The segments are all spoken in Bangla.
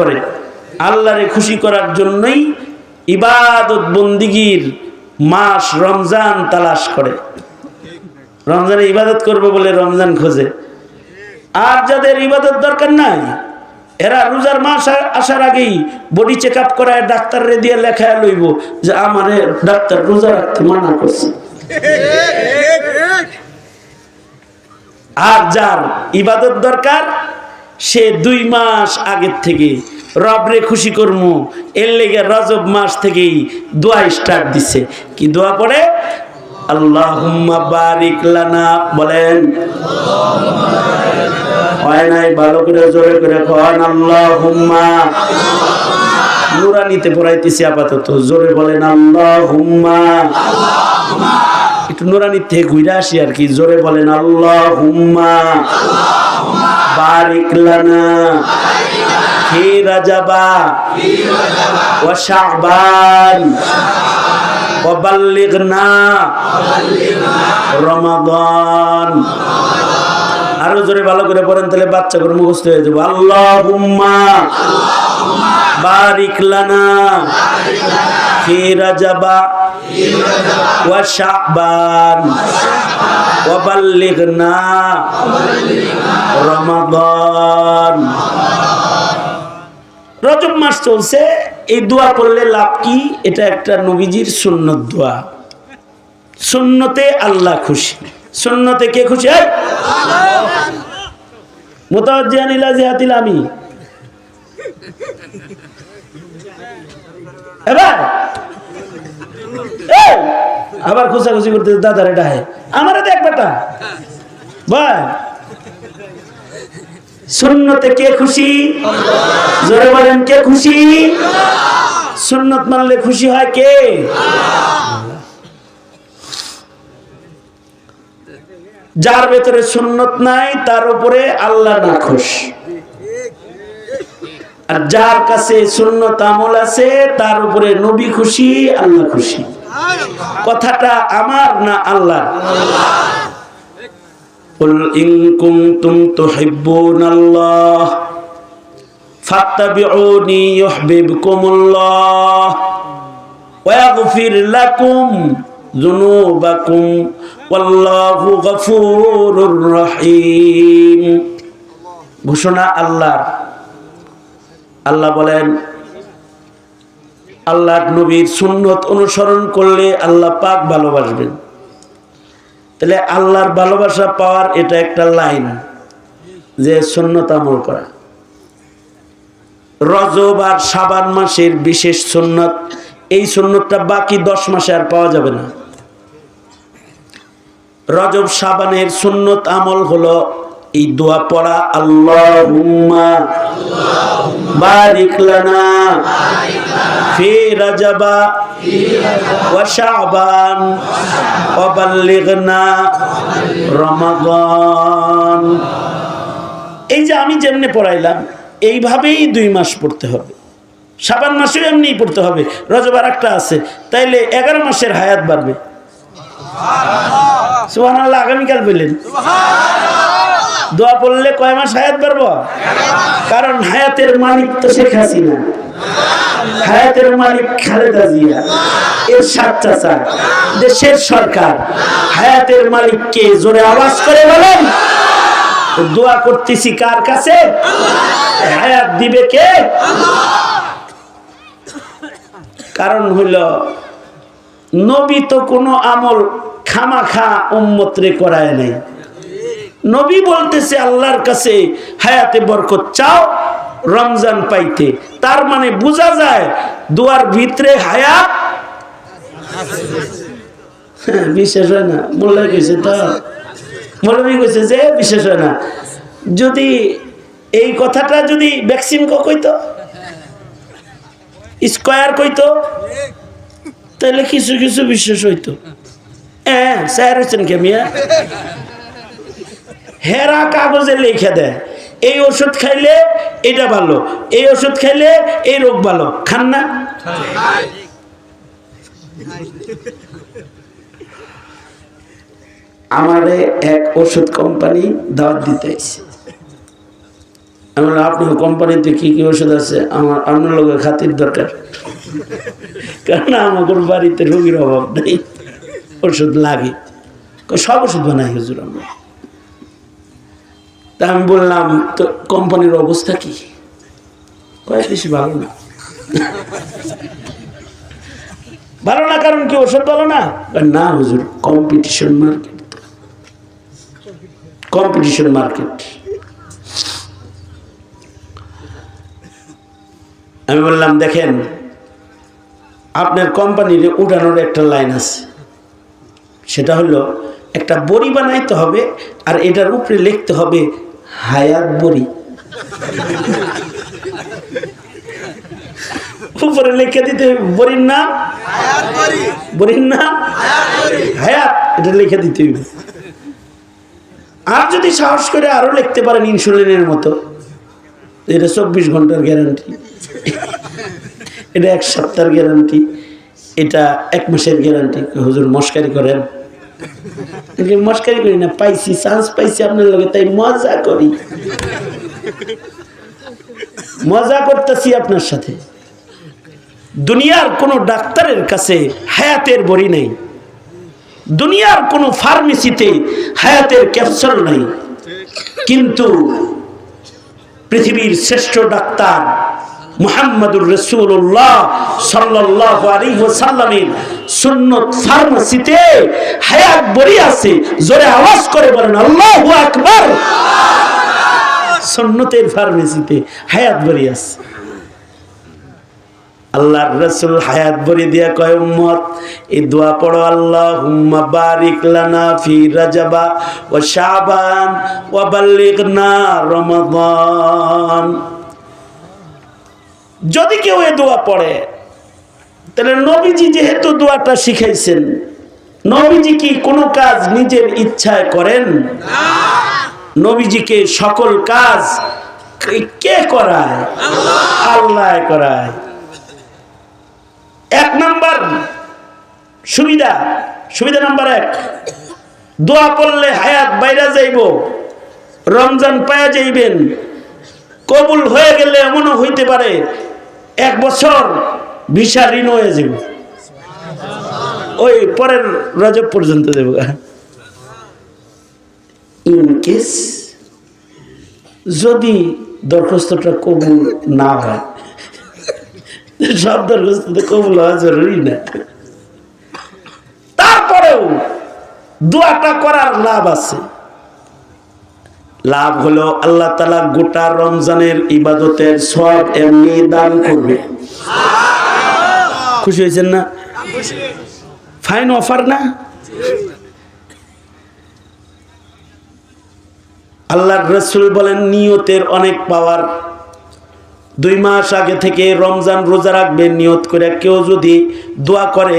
করে। আল্লাহরে খুশি করার জন্যই ইবাদত বন্দিগির মাস রমজান তালাশ করে। রমজানে ইবাদত করবে বলে রমজান খোঁজে। আর যাদের ইবাদত দরকার নাই, এরা রোজার মাস আসার আগেই বডি চেক আপ করায় ডাক্তাররে দিয়ে লেখায় লইব যে, আমারে ডাক্তার রোজা রাখতে মানা করছে। আর যার ইবাদত দরকার সে দুই মাস আগের থেকে রবরে খুশি করমু। এর লেগে রজব মাস থেকেই দোয়া স্টার্ট দিছে। কি দোয়া পড়ে? আল্লাহুম্মা বারিক লানা, বলেন। হয় নাই, ভালো করে জোরে করে কন, আল্লাহুম্মা। নুরানিতে পড়াইতেছি আপাতত, জোরে বলেন, আল্লাহুম্মা। একটু নুরানির থেকে ঘুরে আসি আর কি, জোরে বলেন আল্লাহ হুম্মা বারিক লানা। ওয়া শাবান। ওয়া বাল্লিগনা রমাদান। আরও জোরে ভালো করে পড়েন, তাহলে বাচ্চা করে মুখস্থ হয়ে যাব। আল্লাহ হুম্মা বারিক লানা। হি রাজাবা। وشعبان وبلغنا رمضان রজব মাস চলছে এই দোয়া করলে লাভ কি এটা একটা নবীজির সুন্নত দোয়া সুন্নতে আল্লাহ খুশি সুন্নতে কে খুশি হয় মোতাজ্জিয়ান ইলা জিহাতিল আমি এবার এই, আবার খুশাখুশি করতে দাদার এটা হয়। আমার দেখ বেটা। ভাই। সুন্নতে কে খুশি? জোরে বলেন, কে খুশি? সুন্নত মানলে খুশি হয় কে? যার ভেতরে সুন্নত নাই, তার উপরে আল্লাহ না খুশ আর যার কাছে সুন্নত আমল আছে তার উপরে নবী খুশি আল্লাহ খুশি কথাটা আমার না আল্লাহ قل إن كنتم تحبون الله فاتبعوني يحببكم الله ويغفر لكم ذنوبكم والله غفور رحيم ঘোষণা আল্লাহর আল্লাহ বলেন, আল্লাহ নবীর সুন্নত অনুসরণ করলে আল্লাহ পাক ভালোবাসবেন। তাহলে আল্লাহর ভালোবাসা পাওয়ার এটা একটা লাইন যে সুন্নত আমল করা। রজব আর সাবান মাসের বিশেষ সুন্নত, এই সুন্নতটা বাকি দশ মাসে আর পাওয়া যাবে না। রজব সাবানের সুন্নত আমল হলো এই দোয়া পড়া, আল্লাহুম্মা বারিক লানা ফি রাজাবা ওয়া শাবান ওয়া বাল্লিগনা এই যে আমি যেমনে পড়াইলাম, এইভাবেই দুই মাস পড়তে হবে। সাবান মাসেও এমনিই পড়তে হবে রজবার একটা আছে, তাইলে এগারো মাসের হায়াত বাড়বে। সুহান আল্লাহ আগামীকাল পেলেন দোয়া পড়লে কয় মাস হায়াত বাড়বো? কারণ হায়াতের মালিক তো শেখ হাসিনা। হায়াতের মালিক খালেদা জিয়া। এর সাত চাচা। দেশের সরকার। হায়াতের মালিককে জোরে আওয়াজ করে বলেন, দোয়া করতেছি কার কাছে? হায়াত দিবে কে? কারণ হইল, নবী তো কোনো আমল খামাখা উম্মতরে করায় নাই। নবী বলতেছে আল্লাহর কাছে হায়াতে বরকত চাও রমজান পাইতে। তার মানে বোঝা যায় দুয়ার ভিতরে হায়াত হ্যাঁ, বিশেষ হয় না? মোল্লাই কইছে তো। মৌলবী কইছে যে বিশেষ হয় না। যদি এই কথাটা যদি ভ্যাকসিন কইতো স্কোয়ার কইতো তাহলে কিছু কিছু বিশেষ হইতো। হ্যাঁ স্যার হচ্ছেন কে হেরা কাগজে লিখে দেয়। এই ওষুধ খাইলে এটা ভালো, এই ওষুধ খাইলে এই রোগ ভালো। খান না? আমারে এক ওষুধ কোম্পানি দাওয়াত দিতে এসে আমি বললাম আপনি কোম্পানিতে কি কি ওষুধ আছে? আমার, আপনার লোকের খাতির দরকার। কারণ আমাদের বাড়িতে রোগীর অভাব নেই। ওষুধ লাগে। সব ওষুধ বানাই হুজুর আমরা। তা আমি বললাম, তো কোম্পানির অবস্থা কি? বেশি ভালো না। ভালো না কারণ কি, ওষুধ ভালো না? না হুজুর কম্পিটিশন মার্কেট কম্পিটিশন মার্কেট আমি বললাম, দেখেন, আপনার কোম্পানির উঠানোর একটা লাইন আছে। সেটা হলো, একটা বড়ি বানাইতে হবে আর এটার উপরে লিখতে হবে হায়াত বড়ি। উপরে লিখে দিতে বড়ির নাম? বড়ির নাম? হায়াত এটা লিখে দিতে হবে আর যদি সাহস করে আরও লিখতে পারেন ইনসুলিনের মতো এটা চব্বিশ ঘণ্টার গ্যারান্টি। এটা এক সপ্তাহের গ্যারান্টি এটা এক মাসের গ্যারান্টি। হুজুর মস্কারি করেন। মস্কারি করি না, পাইছি চান্স পাইছি আপনার লগে, তাই মজা করি। মজা করতেছি আপনার সাথে। দুনিয়ার কোনো ডাক্তারের কাছে হায়াতের বড়ি নেই। দুনিয়ার কোনো ফার্মেসিতে হায়াতের ক্যাপসুল নেই। কিন্তু পৃথিবীর শ্রেষ্ঠ ডাক্তার মুহাম্মদুর রসুল্লাহ সাল্লাহ আলী সাল্লামের সুন্নত ফার্মাসিতে হায়াত বড়ি আছে, জোরে আওয়াজ করে বলেন, আল্লাহ আকবার! সুন্নতের ফার্মেসিতে হায়াত বড়ি আছে। আল্লাহর রসুল হায়াত ভরি দিয়া কয়, উম্মত, এই দোয়া পড়ো আল্লাহ হুম্মা বারিক লানা ফি রাজাবা ও শাবান ও বাল্লিগনা রমাদান। যদি কেউ এ দোয়া পড়ে, তাহলে নবীজি যেহেতু দোয়াটা শিখাইছেন, নবীজি কি কোনো কাজ নিজের ইচ্ছায় করেন? নবীজিকে সকল কাজ কে করায়? আল্লাহ করায়। এক নাম্বার সুবিধা সুবিধা নাম্বার এক, দোয়া পড়লে হায়াত বাইরা যাইব, রমজান পায়া যাইবেন, কবুল হয়ে গেলে এমনও হইতে পারে এক বছর ভিসা ঋণ হয়ে যাব। ওই পরের রজব পর্যন্ত দেব। ইন কেস যদি দরখাস্তটা কবুল না হয়, সব দরখাস্ত কবুল হওয়া জরুরি না। তারপরেও দোয়াটা করার লাভ আছে। লাভ হলো আল্লাহ তালা গোটা রমজানের ইবাদতের সব এমনি দান করবে। খুশি হয়েছেন না? ফাইন অফার না? আল্লাহর রসুল বলেন, নিয়তের অনেক পাওয়ার। দুই মাস আগে থেকে রমজান রোজা রাখবে, নিয়ত করে কেউ যদি দোয়া করে,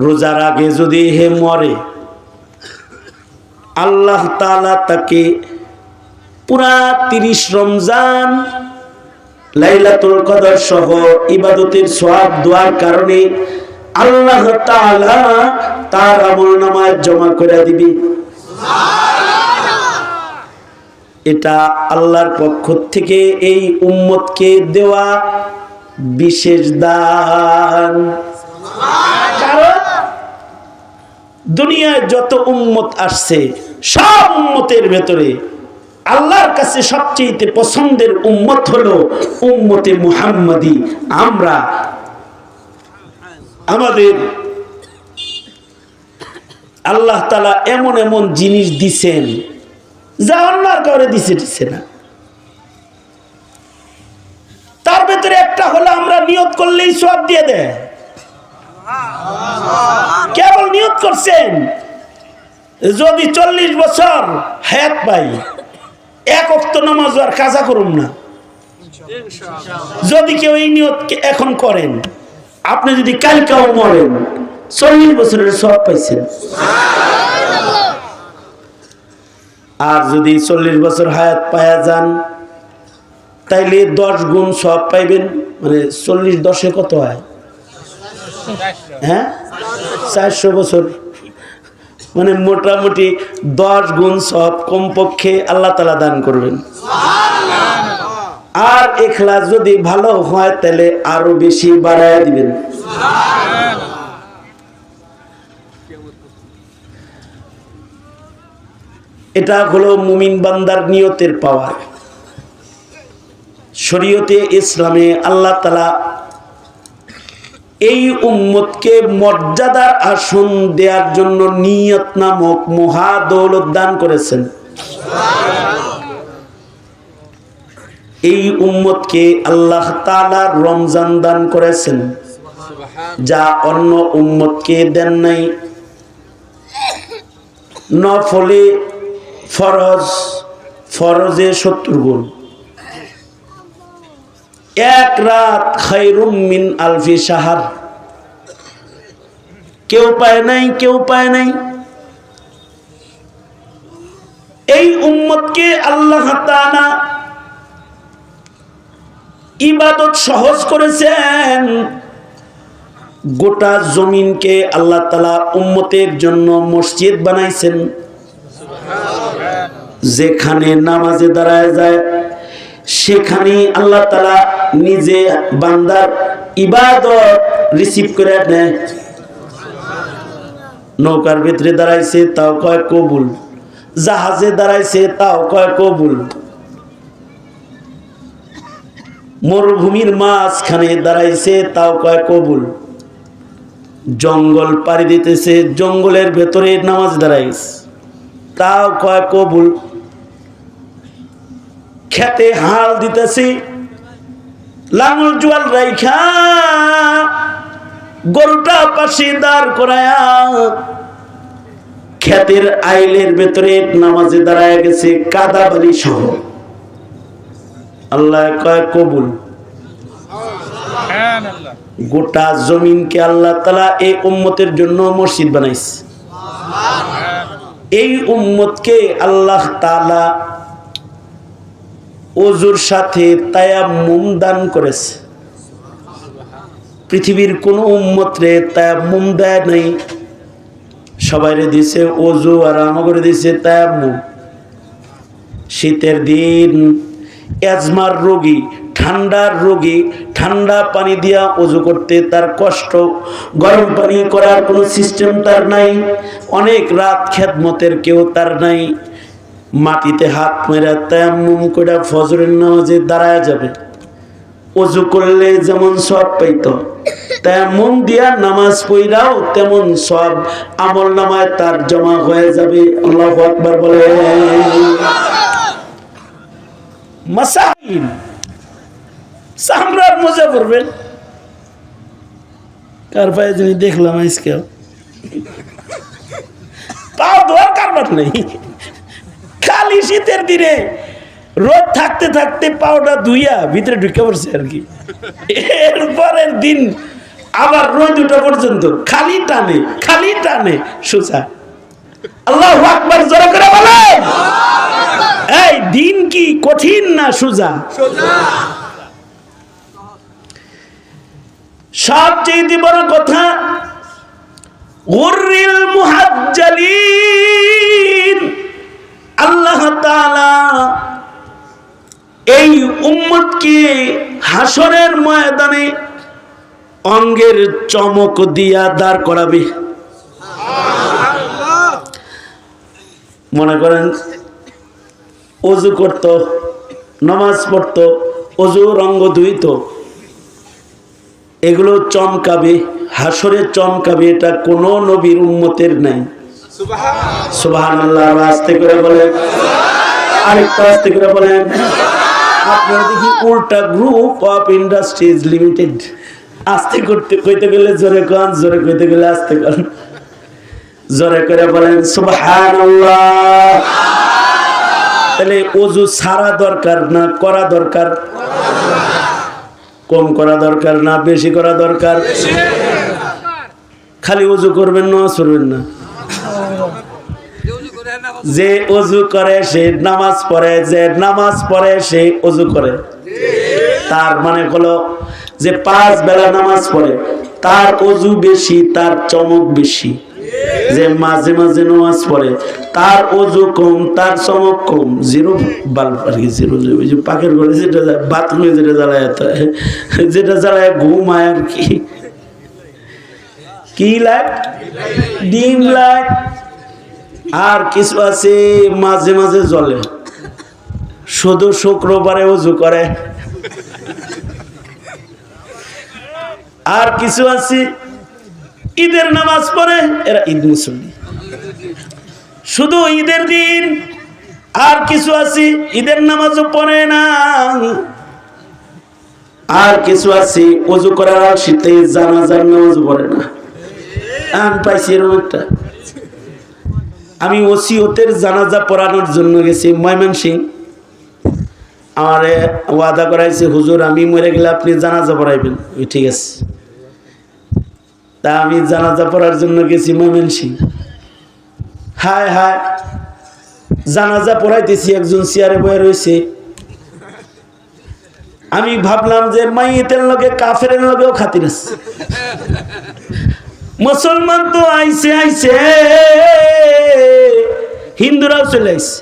রোজার আগে যদি হে মরে আল্লাহ তালা তাকে পুরা তিরিশ রমজান লাইলাতুল কদর সহ ইবাদতের সব দোয়ার কারণে আল্লাহ তাআলা তার আমল নামায় জমা করে দিবি। এটা আল্লাহর পক্ষ থেকে এই উম্মতকে দেওয়া বিশেষ দান। কারণ দুনিয়ায় যত উম্মত আসছে, সব উম্মতের ভেতরে আল্লাহর কাছে সবচেয়ে পছন্দের উম্মত হলো উম্মতে মুহাম্মাদি। আমরা আমাদের আল্লাহ তালা এমন এমন জিনিস দিছেন, যা আর কাউরে দিছে দিছে না। তার ভেতরে একটা হলো আমরা নিয়ত করলেই সব দিয়ে দেয়। কেবল নিয়োগ করছেন। যদি চল্লিশ বছর হায়াত পাই, এক অক্ত নামাজ আর কাজা করুন না। যদি কেউ এই নিয়ত এখন করেন, আপনি যদি কালকাও মরেন, চল্লিশ বছরের সব পাইছেন। আর যদি চল্লিশ বছর হায়াত পায়া যান, তাইলে দশ গুণ সব পাইবেন মানে চল্লিশ দশে কত হয়? হ্যাঁ? চারশো বছর। মানে মোটামুটি দশ গুণ সব কমপক্ষে আল্লাহ তালা দান করবেন। আর এখলাস যদি ভালো হয়, তাহলে আরও বেশি বাড়ায় দিবেন। এটা হলো মুমিন বান্দার নিয়তের পাওয়ার। শরীয়তে ইসলামে আল্লাহ তালা এই উম্মতকে মর্যাদার আসন দেওয়ার জন্য নিয়ত নামক মহা দৌলত দান করেছেন। এই উম্মতকে আল্লাহ তালা রমজান দান করেছেন। যা অন্য উম্মতকে দেন নাই। নফলে ফরজ, ফরজে সত্তর গুণ এক রাত খাইরুম মিন আলফি সাহার কেউ পায় নাই, কেউ পায় নাই। এই উম্মতকে আল্লাহ তাআলা ইবাদত সহজ করেছেন। গোটা জমিনকে আল্লাহ তালা উম্মতের জন্য মসজিদ বানাইছেন। যেখানে নামাজে দাঁড়ায় যায় সেখানে আল্লাহ তালা নিজে বান্দার ইবাদত রিসিভ করে নেয়। নৌকার ভিতরে দাঁড়াইছে, তাও কয় কবুল। জাহাজে দাঁড়াইছে, তাও কয় কবুল। মরুভূমির মাঝখানে দাঁড়াইছে, তাও কয় কবুল। জঙ্গল পাড়ি দিতেছে, জঙ্গলের ভেতরে নামাজ দাঁড়াইছে, তাও কয় কবুল। খেতে হাল দিতেছি লাঙল জোয়াল রাইখা গরুটা পাশে দাঁড় করায়া ক্ষেতের আইলের ভেতরে নামাজে দাঁড়ায় গেছে কাদা বালি সহ। আল্লাহ কয় কবুল। গোটা জমিনকে আল্লাহ তালা এই উম্মতের জন্য মসজিদ বানাইছে। এই উম্মতকে আল্লাহ তালা অজুর সাথে তায়াম্মুম দান করেছে। পৃথিবীর কোন উম্মতরে তায়াম্মুম দেয় নাই। সবাইরে দিছে অজু আর আমাকে দিছে তায়াম্মুম। শীতের দিন অ্যাজমার রোগী, ঠান্ডার রোগী, ঠান্ডা পানি দিয়া অজু করতে তার কষ্ট। গরম পানি করার কোনো সিস্টেম তার নাই। অনেক রাত খেদমতের কেউ তার নাই। মাটিতে হাত মেরা তেমন করে ফজরের নামাজে দাঁড়ায় যাবে। অজু করলে যেমন সব পাইত। তেমন দিয়া নামাজ পইরাও তেমন সব আমল নামায় তার জমা হয়ে যাবে। আল্লাহ আকবার বলে সামরার মজা করবেন? কার পায়ে যিনি দেখলাম আজকেও। পাও ধোয়ার কারবার নেই। খালি শীতের দিনে রোদ থাকতে থাকতে পাওটা ধুইয়া ভিতরে ঢুকে পড়ছে আর কি। এরপরের দিন আবার রোদ উঠা পর্যন্ত খালি টানে খালি টানে সোজা। আল্লাহ আকবার করে বলেন। এই দিন কি কঠিন না সোজা? সবচেয়ে বড় কথা গুররিল মুহাজ্জালিন। আল্লাহ এই উম্মতকে হাসরের ময়দানে অঙ্গের চমক দিয়া দাঁড় করাবে। মনে করেন, অজু করত, নামাজ পড়ত, অজু রঙ্গ ধুইত, এগুলো চমকাবে, হাসরে চমকাবে, এটা কোনো নবীর উম্মতের নাই। আস্তে করে বলেন। আরেকটু আস্তে করে বলেন। আপনারা দেখি উল্টা গ্রুপ অফ ইন্ডাস্ট্রিজ লিমিটেড আস্তে করতে কইতে গেলে জোরে কন জোরে কইতে গেলে আস্তে কন। জোরে করে বলেন তাহলে অজু সারা দরকার না করা দরকার? কম করা দরকার না বেশি করা দরকার? খালি অজু করবেন না করবেন না। যে অজু করে, সে নামাজ পড়ে, যে নামাজ পড়ে, সে অজু করে। তার মানে হলো যে পাঁচ বেলা নামাজ পড়ে, তার অজু বেশি, তার চমক বেশি। যে মাঝে মাঝে নামাজ পড়ে, তার অজু কম, তার চমক কম। জিরো বাল্ব পাকের ঘরে যেটা বাথরুমে যেটা জ্বালায় যেটা জ্বালায় ঘুমায় আর কি। কি ডিম লাইট। আর কিছু আছে, মাঝে মাঝে জ্বলে। শুধু শুক্রবারে উজু করে। আর কিছু আছে, ঈদের নামাজ পড়ে, এরা ঈদ মুসল্লি। শুধু ঈদের দিন, আর কিছু আছে, ঈদের নামাজও পড়ে না। আর কিছু আছে অজু করার শীতে জানাজার নামাজ পড়ে না। আমি পাইছি এরকম একটা। আমি ওসিয়তের জানাজা পড়ানোর জন্য গেছি ময়মন সিং আমারে ওয়াদা করাইছে, হুজুর, আমি মরে গেলে আপনি জানাজা পড়াইবেন। ঠিক আছে। তা আমি জানাজা পড়ার জন্য গেছি ময়মন সিং হায় হায়, জানাজা পড়াইতেছি, একজন চেয়ারে বয়ে রয়েছে আমি ভাবলাম যে মাইয়েতের লগে কাফের লগেও খাতির আছে। মুসলমান তো আইছে আইছে। হিন্দুরাও চলে আইছে।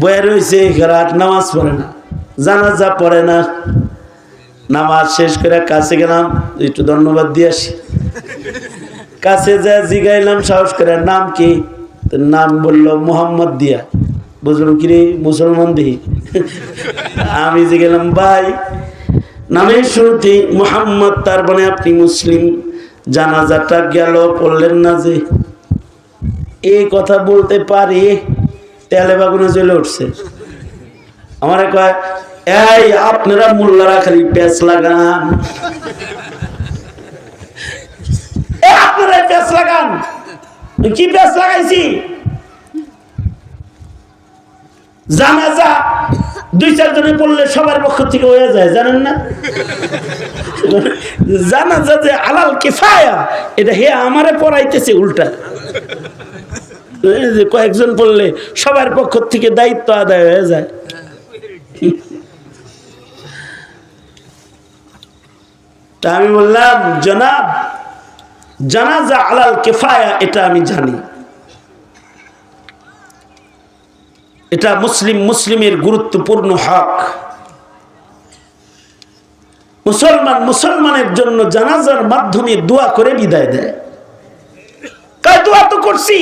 বয়ে রয়েছে রাত নামাজ পড়ে না, জানাজা পড়ে না। নামাজ শেষ করে কাছে গেলাম, একটু ধন্যবাদ দিয়ে আসি। কাছে যা জিগাইলাম, সাহস করে, নাম কি? নাম বলল মোহাম্মদ দিয়া। বুঝলাম কি রে মুসলমান দিহি আমি যে গেলাম ভাই, নামের শুরুতে মোহাম্মদ, তার মানে আপনি মুসলিম। জানাজাটা গেল, পড়লেন না যে। এই কথা বলতে পারি, তেলে বাগুনে চলে উঠছে। আমার কয়, এই, আপনারা মোল্লারা খালি প্যাঁচ লাগান। আপনারা লাগান? কি লাগাইছি? দুই চারজনে পড়লে সবার পক্ষ থেকে হয়ে যায়, জানেন না? জানাজা যে আলাল কেফায়া, এটা হে আমারে পড়াইতেছে উল্টা। যে কয়েকজন পড়লে সবার পক্ষ থেকে দায়িত্ব আদায় হয়ে যায়। তা আমি বললাম, জনাব, জানাজা আলাল কেফায়া, এটা আমি জানি। এটা মুসলিম মুসলিমের গুরুত্বপূর্ণ হক। মুসলমান মুসলমানের জন্য জানাজার মাধ্যমে দোয়া করে বিদায় দেয়। তাই দোয়া তো করছি।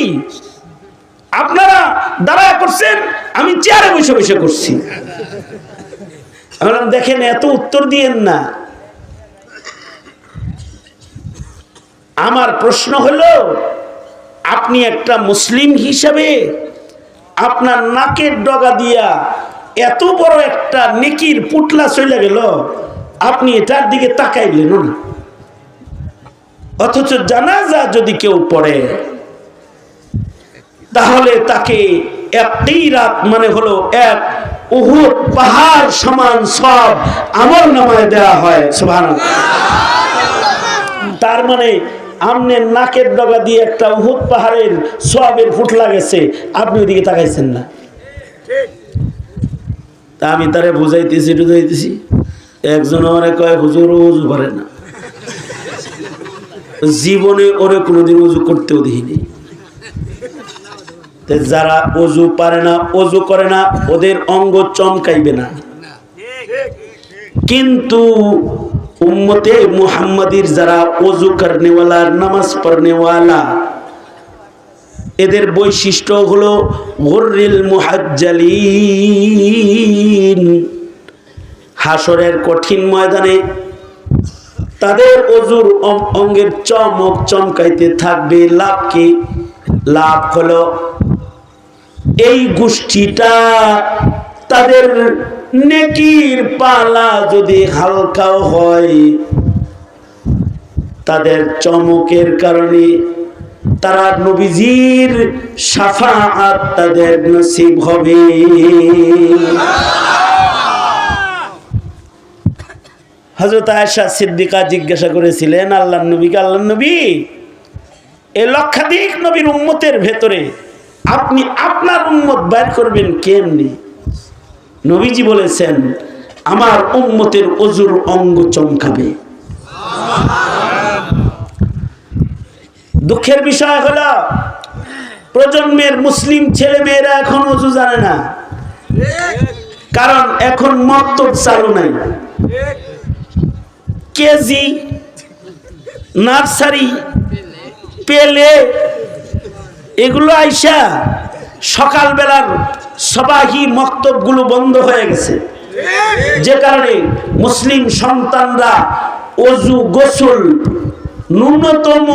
আপনারা দাঁড়া করছেন আমি চেয়ারে বসে বসে করছি। আমি বললাম, দেখেন এত উত্তর দিয়েন না। আমার প্রশ্ন হলো আপনি একটা মুসলিম হিসাবে আপনার নাকের ডগা দিয়া এত বড় একটা নেকির পুটলা চলে গেল, আপনি এটার দিকে তাকাইলেন না। অথচ জানাজা যদি কেউ পড়ে, তাহলে তাকে একটি রাত মানে হলো এক উহুদ পাহাড় সমান সব আমল নামায় দেওয়া হয়, সুবহানাল্লাহ। তার মানে আমনের নাকের ডগা দিয়ে একটা উহুদ পাহাড়ের সবের ফুটলা গেছে আপনি ওইদিকে তাকাইছেন না। তা আমি তারে বুঝাইতেছি বুঝাইতেছি। একজন আমারে কয়, হুজুর, উজু করে না। জীবনে ওরে কোনোদিন উজু করতেও দেখিনি। যারা অজু পারে না অজু করে না, ওদের অঙ্গ চমকাইবে না। কিন্তু উম্মতে মুহাম্মাদির যারা অজু করনেওয়ালা, নামাজ পড়নেওয়ালা, এদের বৈশিষ্ট্য হলো গর্রিল মুহাজ্জালিন। হাসরের কঠিন ময়দানে তাদের অজুর অঙ্গের চমক চমকাইতে থাকবে লাভ কি? লাভ হলো এই গোষ্ঠীটা তাদের নেকির পালা যদি হালকাও হয়, তাদের চমকের কারণে তারা নবীজির সাফাআত তাদের নসিব হবে। হজরত আয়সা সিদ্দিকা জিজ্ঞাসা করেছিলেন আল্লাহ নবীকে আল্লাহ নবী? এ লক্ষাধিক নবীর উম্মতের ভেতরে আপনি আপনার উম্মত বের করবেন কেমনি? নবীজি বলেছেন, আমার উম্মতের অজুর অঙ্গ চমকাবে। দুঃখের বিষয় হলো, প্রজন্মের মুসলিম ছেলে মেয়েরা এখন অজু জানে না। কারণ এখন মক্তব চালু নাই। কেজি, নার্সারি, পেলে, এগুলো আইসা সকালবেলার সবাহি মক্তবগুলো বন্ধ হয়ে গেছে। যে কারণে মুসলিম সন্তানরা অজু, গোসল, ন্যূনতম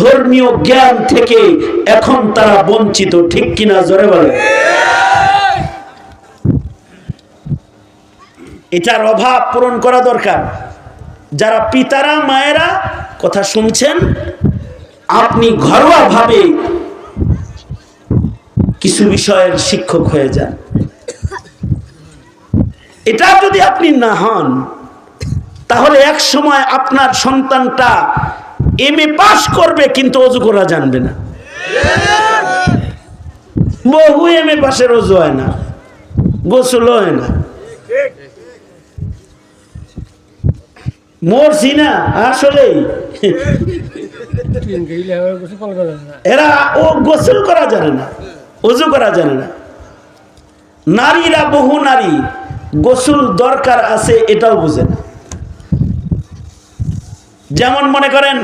ধর্মীয় জ্ঞান থেকে এখন তারা বঞ্চিত, ঠিক কিনা জোরে বলে এটার অভাব পূরণ করা দরকার। যারা পিতারা, মায়েরা, কথা শুনছেন, আপনি ঘরোয়াভাবে কিছু বিষয়ের শিক্ষক হয়ে যান। এটা যদি আপনি না হন তাহলে এক সময় আপনার সন্তানটা এম এ পাশ করবে কিন্তু অজু করা জানবে না। বহু এম এ পাশের অজু হয় না গোসল হয় না। মরছি না আসলেই। এরা ও গোসল করা জানে না। অজু করা জানে না। নারীরা বহু নারী, গোসল দরকার আছে এটাও বুঝে না। যেমন মনে করেন,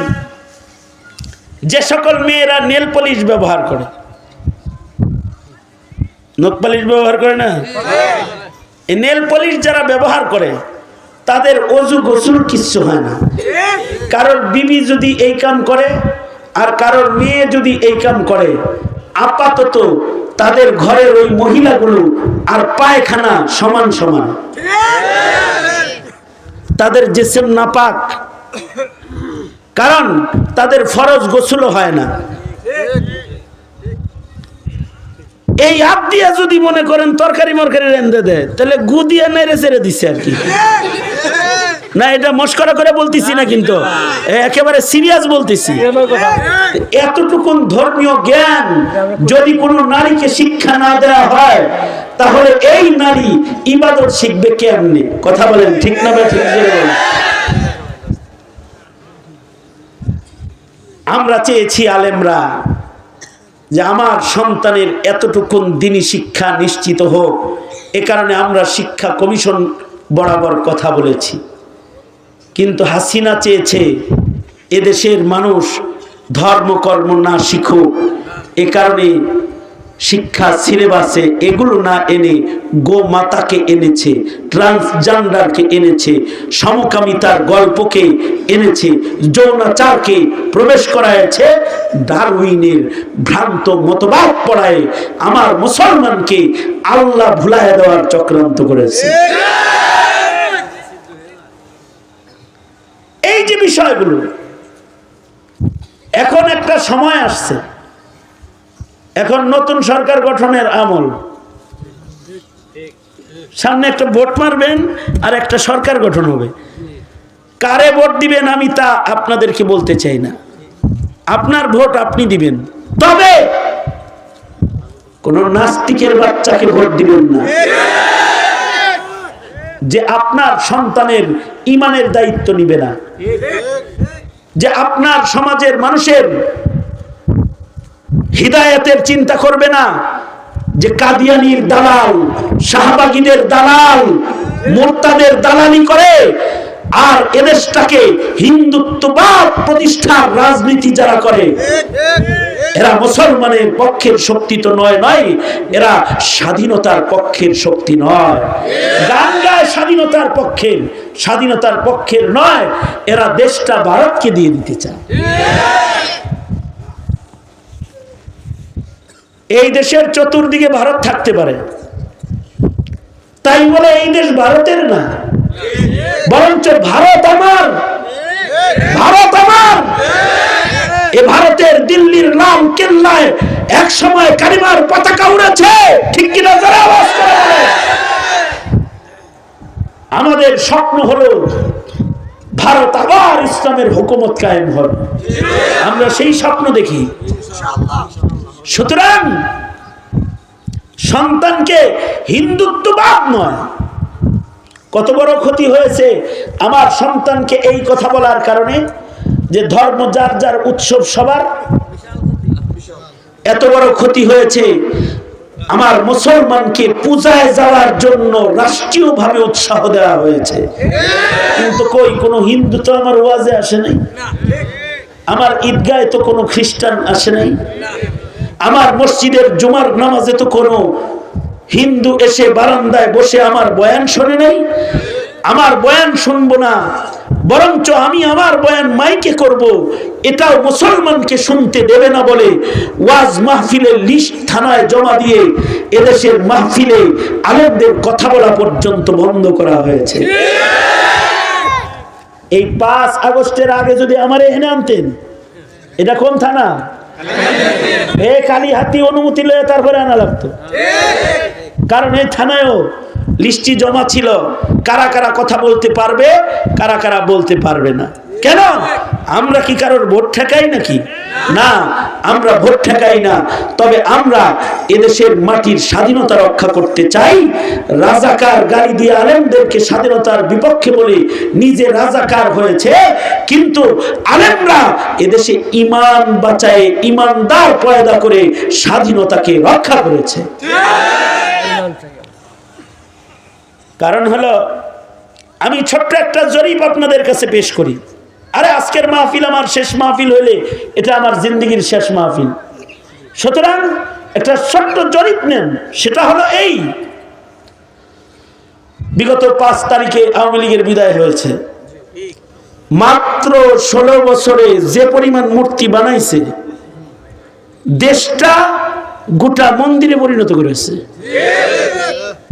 যে সকল মেয়েরা নেল পলিশ ব্যবহার করে। নখ পলিশ ব্যবহার করে না? এই নেল পলিশ যারা ব্যবহার করে, তাদের অজু গোসল কিচ্ছু হয় না। কারোর বিবি যদি এই কাম করে, আর কারোর মেয়ে যদি এই কাম করে আপাতত তাদের ঘরের ওই মহিলাগুলো আর পায়খানা সমান সমান। তাদের জেসেম নাপাক। কারণ তাদের ফরজ গোসলও হয় না। এই হাত দিয়ে যদি মনে করেন তরকারি মরকারি রেন্দে দেয়, তাহলে গু দিয়ে নেড়ে ছেড়ে দিচ্ছে আর কি। না, এটা মস্করা করে বলতেছি না কিন্তু। একেবারে সিরিয়াস বলতেছি। এতটুকুন ধর্মীয় জ্ঞান যদি কোনো নারীকে শিক্ষা না দেওয়া হয়, তাহলে এই নারী ইবাদত শিখবে কেমনি? কথা বলেন, ঠিক না বা ঠিক আমরা চেয়েছি আলেমরা যে আমার সন্তানের এতটুকুন দিনই শিক্ষা নিশ্চিত হোক। এ কারণে আমরা শিক্ষা কমিশন বরাবর কথা বলেছি। কিন্তু হাসিনা চেয়েছে এদেশের মানুষ ধর্মকর্ম না শিখুক। এ কারণে শিক্ষা, সিলেবাসে এগুলো না এনে গো মাতাকে এনেছে, ট্রান্সজেন্ডারকে এনেছে সমকামিতার গল্পকে এনেছে, যৌনাচারকে প্রবেশ করাইছে, ডারউইনের ভ্রান্ত মতবাদ পড়ায় আমার মুসলমানকে আল্লাহ ভুলায় দেওয়ার চক্রান্ত করেছে। এই যে বিষয়গুলো, এখন একটা সময় আসছে। এখন নতুন সরকার গঠনের আমল। সামনে একটা ভোট মারবেন আর একটা সরকার গঠন হবে। কারে ভোট দিবেন আমি তা আপনাদেরকে বলতে চাই না। আপনার ভোট আপনি দিবেন। তবে কোন নাস্তিকের বাচ্চাকে ভোট দিবেন না। যে আপনার সন্তানের ইমানের দায়িত্ব নিবে না। যে আপনার সমাজের মানুষের হৃদায়তের চিন্তা করবে না, যে কাদিয়ানির দালাল, শাহবাগীদের দালাল, মোর্তাদের দালালি করে আর এদেশটাকে হিন্দুত্ববাদ প্রতিষ্ঠার রাজনীতি যারা করে, এরা মুসলমানের পক্ষের শক্তি তো নয় নয়, এরা স্বাধীনতার পক্ষের শক্তি নয়। গান গায় স্বাধীনতার পক্ষের স্বাধীনতার পক্ষের নয়, এরা দেশটা ভারতকে দিয়ে দিতে চায়। এই দেশের চতুর্দিকে ভারত থাকতে পারে। তাই বলে এই দেশ ভারতের না। বরঞ্চ ভারত আমার। ভারত আমার। এ ভারতের দিল্লির লাল কেল্লায় এক সময় কারিমার পতাকা উড়েছে। ঠিক কিনা যারা আওয়াজ করে। আমাদের স্বপ্ন হলো ভারত আবার ইসলামের হুকুমত কায়েম হবে আমরা সেই স্বপ্ন দেখি। সুতরাং সন্তানকে হিন্দুত্ববাদ নয়। কত বড় ক্ষতি হয়েছে আমার সন্তানকে এই কথা বলার কারণে যে ধর্ম যার যার উৎসব সবার। এত বড় ক্ষতি হয়েছে আমার মুসলমানকে পূজায় যাওয়ার জন্য রাষ্ট্রীয়ভাবে উৎসাহ দেওয়া হয়েছে। কিন্তু কই, কোনো হিন্দু তো আমার ওয়াজে আসে নাই? আমার ঈদগায় তো কোনো খ্রিস্টান আসে নাই? আমার মসজিদের জুমার নামাজে তো কোনো হিন্দু এসে বারান্দায় বসে আমার বয়ান শোনে নাই? আমার বয়ান শুনব না বরঞ্চ আমি আমার বয়ান মাইকে করব এটাও মুসলমানকে শুনতে দেবে না বলে ওয়াজ মাহফিলের লিস্ট থানায় জমা দিয়ে এদেশের মাহফিলে আলেমদের কথা বলা পর্যন্ত বন্ধ করা হয়েছে। এই পাঁচ আগস্টের আগে যদি আমার এখানে আনতেন এটা কোন থানা? এ কালী হাতি অনুমতি লয়ে তারপরে আনা লাগতো। কারণ এই থানায়ও লিস্টি জমা ছিল। কারা কারা কথা বলতে পারবে, কারা কারা বলতে পারবে না। কেন? আমরা কি কারোর ভোট ঠেকাই নাকি? না, আমরা ভোট ঠেকাই না। তবে আমরা এদেশের মাটির স্বাধীনতা রক্ষা করতে চাই। রাজাকার গাড়ি দিয়ে আলেমদেরকে স্বাধীনতার বিপক্ষে বলে নিজে রাজাকার হয়েছে। কিন্তু আলেমরা এদেশে ইমান বাঁচায়, ইমানদার পয়দা করে স্বাধীনতাকে রক্ষা করেছে। কারণ হলো, আমি ছোট্ট একটা জরিপ আপনাদের কাছে পেশ করি। আরে, আজকের মাহফিল আমার শেষ মাহফিল হইলে এটা আমার জিন্দগির শেষ মাহফিল। সুতরাং একটা ছোট্ট জরিপ নেন, সেটা হলো এই। বিগত পাঁচ তারিখে আওয়ামী লীগের বিদায় হয়েছে। মাত্র ষোলো বছরে যে পরিমাণ মূর্তি বানাইছে, দেশটা গোটা মন্দিরে পরিণত করেছে।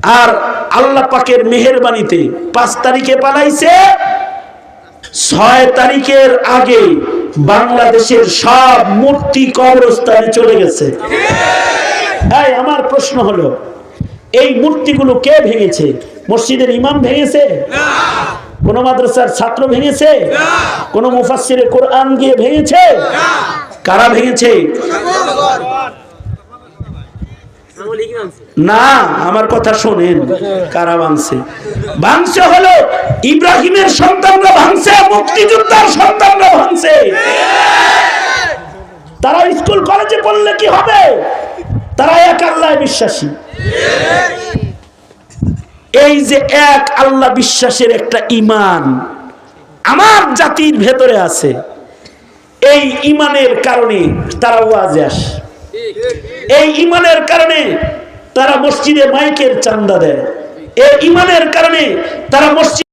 আর আল্লাহ পাকের মেহেরবানিতে পাঁচ তারিখে পালাইছে। ছয় তারিখের আগে বাংলাদেশের সব মূর্তি কবরস্থানে চলে গেছে। এই আমার প্রশ্ন হলো এই মূর্তিগুলো কে ভেঙেছে? মসজিদের ইমাম ভেঙেছে? কোন মাদ্রাসার ছাত্র ভেঙেছে? কোন মুফাসসিরে কোরআন গিয়ে ভেঙেছে? কারা ভেঙেছে? না, আমার কথা শোনেন, কারা ভাঙছে ভাঙছে হলো ইব্রাহিমের সন্তানরা ভাঙছে, মুক্তিযোদ্ধার সন্তানরা ভাঙছে। তারা স্কুল, কলেজে পড়লে কি হবে? তারা এক আল্লাহ বিশ্বাসী। এই যে এক আল্লাহ বিশ্বাসের একটা ইমান আমার জাতির ভেতরে আছে, এই ইমানের কারণে তারা ওয়াজে আসে। এই ইমানের কারণে তারা মসজিদে মাইকের চান্দা দেয়। এই ইমানের কারণে তারা মসজিদ